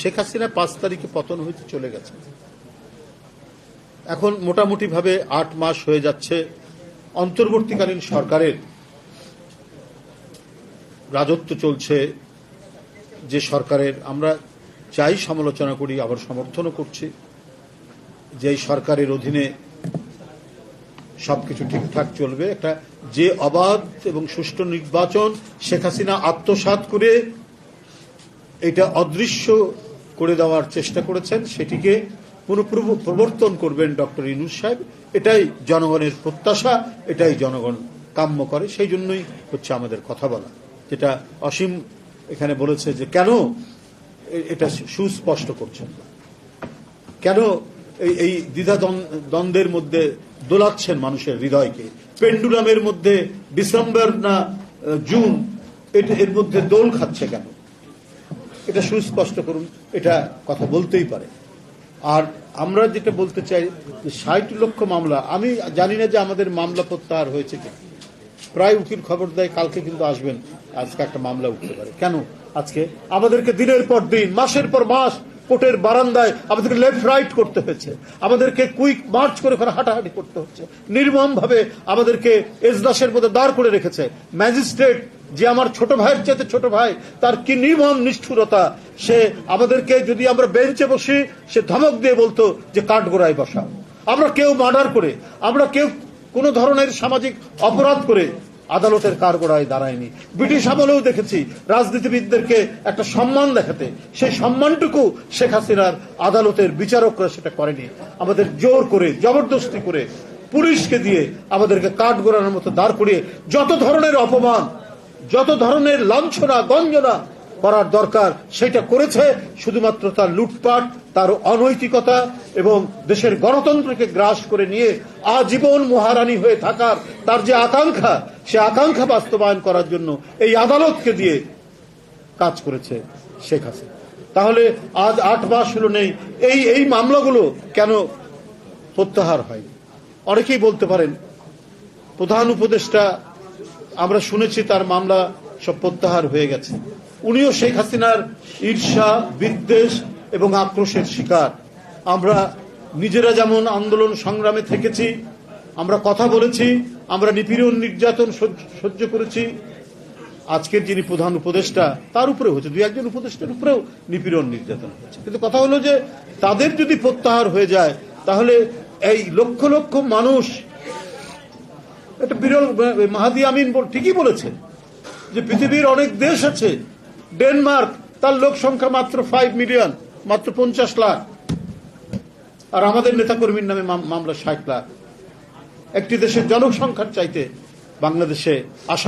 শেখ হাসিনা পাঁচ তারিখে পতন হইতে চলে গেছে। এখন মোটামুটি ভাবে আট মাস হয়ে যাচ্ছে অন্তর্বর্তীকালীন সরকারের রাজত্ব চলছে, যে সরকারের আমরা চাই সমালোচনা করি, আবার সমর্থনও করছি যে সরকারের অধীনে সবকিছু ঠিকঠাক চলবে, একটা যে অবাধ এবং সুষ্ঠু নির্বাচন শেখ হাসিনা আত্মসাৎ করে এটা অদৃশ্য করে দেওয়ার চেষ্টা করেছেন, সেটিকে পুনঃপ্রব প্রবর্তন করবেন ডক্টর ইনুস সাহেব। এটাই জনগণের প্রত্যাশা, এটাই জনগণ কাম্য করে, সেই জন্যই হচ্ছে আমাদের কথা বলা। যেটা অসীম এখানে বলেছে যে কেন এটা সুস্পষ্ট করছেন। কেন এই দ্বিধা দ্বন্দ্বের মধ্যে দোলাচ্ছেন মানুষের হৃদয়কে? পেন্ডুলামের মধ্যে ডিসেম্বর না জুন এর মধ্যে দোল খাচ্ছে কেন? এটা সুস্পষ্ট করুন, এটা কথা বলতেই পারে। আর আমরা যেটা বলতে চাই ষাট লক্ষ মামলা, আমি জানি না যে আমাদের মামলা প্রত্যাহার হয়েছে কি। প্রায় উকিল খবর দেয়, কালকে কিন্তু আসবেন, আজকে একটা মামলা উঠতে পারে। কেন? আজকে আমাদেরকে দিনের পর দিন, মাসের পর মাস কোর্টের বারান্দায় আমাদেরকে লেফট রাইট করতে হয়েছে। আমাদেরকে কুইক মার্চ করে ওখানে হাঁটাহাঁটি করতে হচ্ছে। নির্মমভাবে আমাদেরকে এজলাসের মধ্যে দাঁড় করে রেখেছে। ম্যাজিস্ট্রেট যে আমার ছোট ভাইয়ের চাইতে ছোট ভাই, তার কি নির্মম নিষ্ঠুরতা? সে আমাদেরকে যদি আমরা বেঞ্চে বসি, সে ধমক দিয়ে বলতো যে কাঠগোড়ায় বসা আমরা কেউ মার্ডার করে, আমরা কেউ কোন ধরনের সামাজিক অপরাধ করে আদালতের কারগড়ায় দাঁড়ায়নি। ব্রিটিশ আমলেও দেখেছি রাজনীতিবিদদেরকে একটা সম্মান দেখাতে। সেই সম্মানটুকু শেখ হাসিনার আদালতের বিচারকরা সেটা করেনি। আমাদের জোর করে, জবরদস্তি করে পুলিশকে দিয়ে আমাদেরকে কাঠ গোড়ানোর মতো দাঁড় করিয়ে যত ধরনের অপমান যত ধরনের লাঞ্ছনা, গঞ্জনা করার দরকার, সেটা করেছে শুধুমাত্র তার লুটপাট, তার অনৈতিকতা এবং দেশের গণতন্ত্রকে গ্রাস করে নিয়ে আজীবন মহারানী হয়ে থাকার তার যে আকাঙ্ক্ষা, সে আকাঙ্ক্ষা বাস্তবায়ন করার জন্য এই আদালতকে দিয়ে কাজ করেছে শেখ হাসিনা। তাহলে আজ আট মাস হলো নেই, এই এই মামলাগুলো কেন প্রত্যাহার হয়নি? অনেকেই বলতে পারেন, প্রধান উপদেষ্টা আমরা শুনেছি তার মামলা সব প্রত্যাহার হয়ে গেছে। উনিও শেখ হাসিনার ঈর্ষা, বিদ্বেষ এবং আক্রোশের শিকার। আমরা নিজেরা যেমন আন্দোলন সংগ্রামে থেকেছি, আমরা কথা বলেছি, আমরা নিপীড়ন নির্যাতন সহ্য- করেছি। আজকের যিনি প্রধান উপদেষ্টা, তার উপরে হচ্ছে দুই একজন উপদেষ্টার উপরেও নিপীড়ন নির্যাতন হচ্ছে কিন্তু কথা হলো যে, তাদের যদি প্রত্যাহার হয়ে যায়, তাহলে এই লক্ষ লক্ষ মানুষ একটা বিরল মাহাদি আমিন ঠিকই বলেছে যে পৃথিবীর অনেক দেশ আছে, ডেনমার্ক, তার লোক সংখ্যা মাত্র ফাইভ মিলিয়ন মাত্র পঞ্চাশ লাখ। আর আমাদের নেতাকর্মীর নামে মামলা ষাট লাখ। একটি দেশের জনসংখ্যার চাইতে বাংলাদেশে আসাম